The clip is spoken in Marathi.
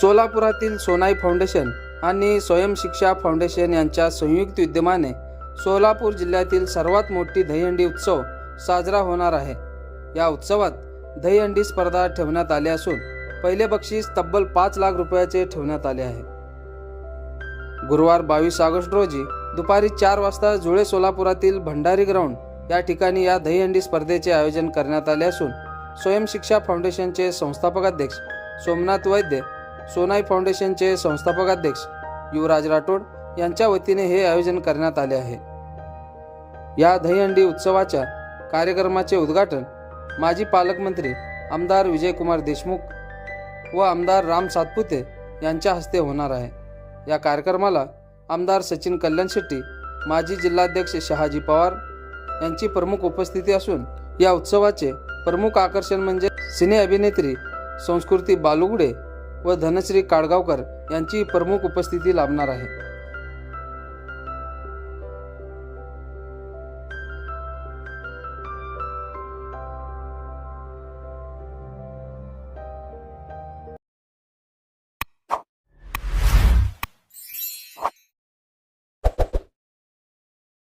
सोलापुरातील सोनाई फाउंडेशन आणि स्वयंशिक्षा फाउंडेशन यांच्या संयुक्त विद्यमाने सोलापूर जिल्ह्यातील सर्वात मोठी दहीहंडी उत्सव साजरा होणार आहे. या उत्सवात दहीहंडी स्पर्धा ठेवण्यात आली असून पहिले बक्षीस तब्बल पाच लाख रुपयाचे ठेवण्यात आले आहे. गुरुवार बावीस ऑगस्ट रोजी दुपारी चार वाजता जुळे सोलापुरातील भंडारी ग्राउंड या ठिकाणी या दहीहंडी स्पर्धेचे आयोजन करण्यात आले असून स्वयंशिक्षा फाउंडेशनचे संस्थापक अध्यक्ष सोमनाथ वैद्य सोनाई फाउंडेशनचे संस्थापक अध्यक्ष युवराज राठोड यांच्या वतीने हे आयोजन करण्यात आले आहे. या दहीहंडी उत्सवाच्या कार्यक्रमाचे उद्घाटन माजी पालकमंत्री आमदार विजयकुमार देशमुख व आमदार राम सातपुते यांच्या हस्ते होणार आहे. या कार्यक्रमाला आमदार सचिन कल्याण शेट्टी माजी जिल्हाध्यक्ष शहाजी पवार यांची प्रमुख उपस्थिती असून या उत्सवाचे प्रमुख आकर्षण म्हणजे सिने अभिनेत्री संस्कृती बालुगुडे व धनश्री काळगावकर यांची प्रमुख उपस्थिती लाभणार आहे.